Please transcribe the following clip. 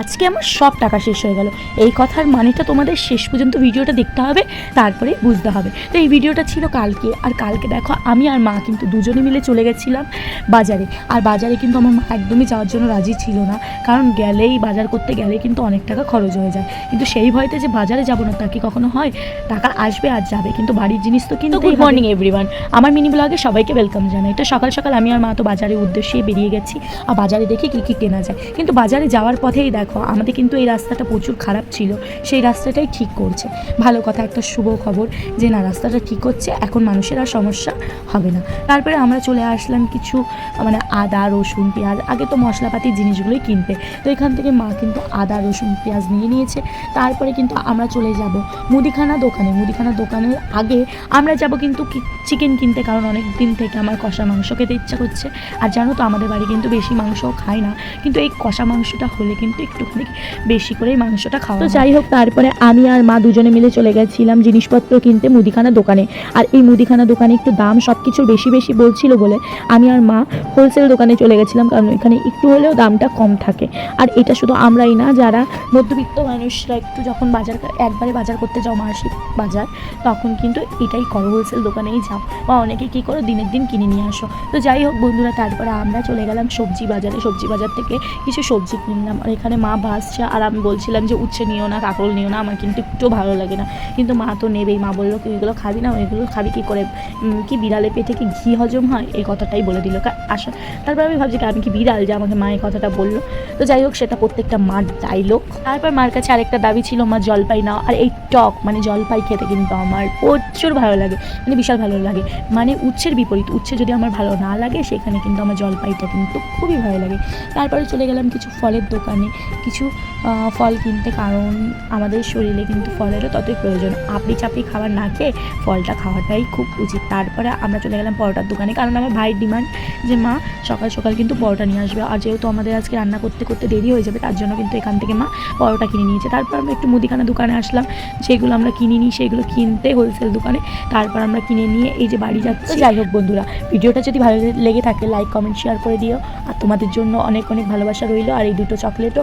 আজকে আমার সব টাকা শেষ হয়ে গেল। এই কথার মানেটা তোমাদের শেষ পর্যন্ত ভিডিওটা দেখতে হবে তারপরে বুঝতে হবে। তো এই ভিডিওটা ছিল কালকে আর কালকে দেখো আমি আর মা কিন্তু দুজনে মিলে চলে গেছিলাম বাজারে। আর বাজারে কিন্তু আমার মা একদমই যাওয়ার জন্য রাজি ছিল না কারণ গেলেই বাজার করতে গেলে কিন্তু অনেক টাকা খরচ হয়ে যায়। কিন্তু সেই ভয়তে যে বাজারে যাব না তা কি কখনো হয়? টাকা আসবে আর যাবে কিন্তু বাড়ির জিনিস তো কিন্তু গুড মর্নিং এভরিওয়ান। আমার মিনি ব্লগে সবাইকে ওয়েলকাম জানাই। তো সকাল সকাল আমি আর মা তো বাজারের উদ্দেশ্যে বেরিয়ে গেছি আর বাজারে দেখি কী কী কেনা যায়। কিন্তু বাজারে যাওয়ার পথেই দেখো আমাদের কিন্তু এই রাস্তাটা প্রচুর খারাপ ছিল। সেই রাস্তাটাই ঠিক করছে। ভালো কথা, একটা শুভ খবর যে না, রাস্তাটা ঠিক হচ্ছে, এখন মানুষের আর সমস্যা হবে না। তারপরে আমরা চলে আসলাম কিছু মানে আদা, রসুন, পেঁয়াজ। আগে তো মশলাপাতির জিনিসগুলোই কিনতে। তো এখান থেকে মা কিন্তু আদা, রসুন, পেঁয়াজ নিয়ে নিয়েছে। তারপরে কিন্তু আমরা চলে যাব মুদিখানা দোকানে। মুদিখানা দোকানের আগে আমরা যাব কিন্তু চিকেন কিনতে, কারণ অনেক দিন থেকে আমার কষা মাংস খেতে ইচ্ছা করছে। আর জানো তো, আমাদের বাড়ি কিন্তু বেশি মাংসও খায় না। কিন্তু এই কষা মাংসটা হলে কিন্তু একটুখানি বেশি করেই মাংসটা খাওয়া তো যাই হোক তারপরে আমি আর মা দুজনে মিলে চলে গেছিলাম জিনিসপত্র কিনতে মুদিখানা দোকানে। আর এই মুদিখানা দোকানে একটু দাম সব কিছুর বেশি বেশি বলছিল বলে আমি আর মা হোলসেল দোকানে চলে গেছিলাম কারণ এখানে একটু হলেও দামটা কম থাকে। আর এটা শুধু আমরাই না যারা মধ্যবিত্ত মানুষরা একটু যখন বাজার একবারে বাজার করতে যাও মাসিক বাজার তখন কিন্তু এটাই করো হোলসেল দোকানেই যাও। বা অনেকে কী করো দিনের দিন কিনে নিয়ে আসো। তো যাই হোক বন্ধুরা তারপরে আমরা চলে গেলাম সবজি বাজারে। সবজি বাজার থেকে কিছু সবজি কিনলাম। আর এখানে মা ভাসছে আর আমি বলছিলাম যে উচ্ছে নিও না, কাঁকরোল নিও না, আমার কিন্তু একটু ভালো লাগে না। কিন্তু মা তো নেবেই, মা বলল কি এগুলো খাবি না ওইগুলো খাবি কি করে? কি বিড়ালে পেটে কি ঘি হজম হয়? এই কথাটাই বলে দিল। আসা। তারপর আমি ভাবছি আমি কি বিড়াল যে আমাকে মা এই কথাটা বলল? তো যাই হোক, সেটা প্রত্যেকটা মার ডাইলগ তারপর মার কাছে আরেকটা দাবি ছিল, মা, জলপাই নাও। আর এই টক মানে জলপাই খেতে কিন্তু আমার প্রচুর ভালো লাগে মানে বিশাল ভালো লাগে। মানে উচ্ছের বিপরীত, উচ্ছে যদি আমার ভালো না লাগে, সেখানে কিন্তু আমার জলপাইটা কিন্তু খুবই ভালো লাগে। তারপরে চলে গেলাম কিছু ফলের দোকানে। কিছু ফল কিনতে, কারণ আমাদের শরীরে কিন্তু ফলেরও ততই প্রয়োজন। আপনি চাপড়ি খাবার না খেয়ে ফলটা খাওয়াটাই খুব উচিত। তারপরে আমরা চলে গেলাম পরোটার দোকানে, কারণ আমার ভাইয়ের ডিমান্ড যে, মা, সকাল সকাল কিন্তু পরোটা নিয়ে আসবে। আর যেহেতু আমাদের আজকে রান্না করতে করতে দেরি হয়ে যাবে, তার জন্য কিন্তু এখান থেকে মা পরোটা কিনে নিয়েছে। তারপর আমরা একটু মুদিখানা দোকানে আসলাম, যেগুলো আমরা কিনে নিই সেগুলো কিনতে হোলসেল দোকানে, তারপর আমরা কিনে নিয়ে এই যে বাড়ি যাচ্ছি। যাই হোক বন্ধুরা, ভিডিওটা যদি ভালো লেগে থাকে লাইক কমেন্ট শেয়ার করে দিও। আর তোমাদের জন্য অনেক অনেক ভালোবাসা রইল, আর এই দুটো চকলেটও।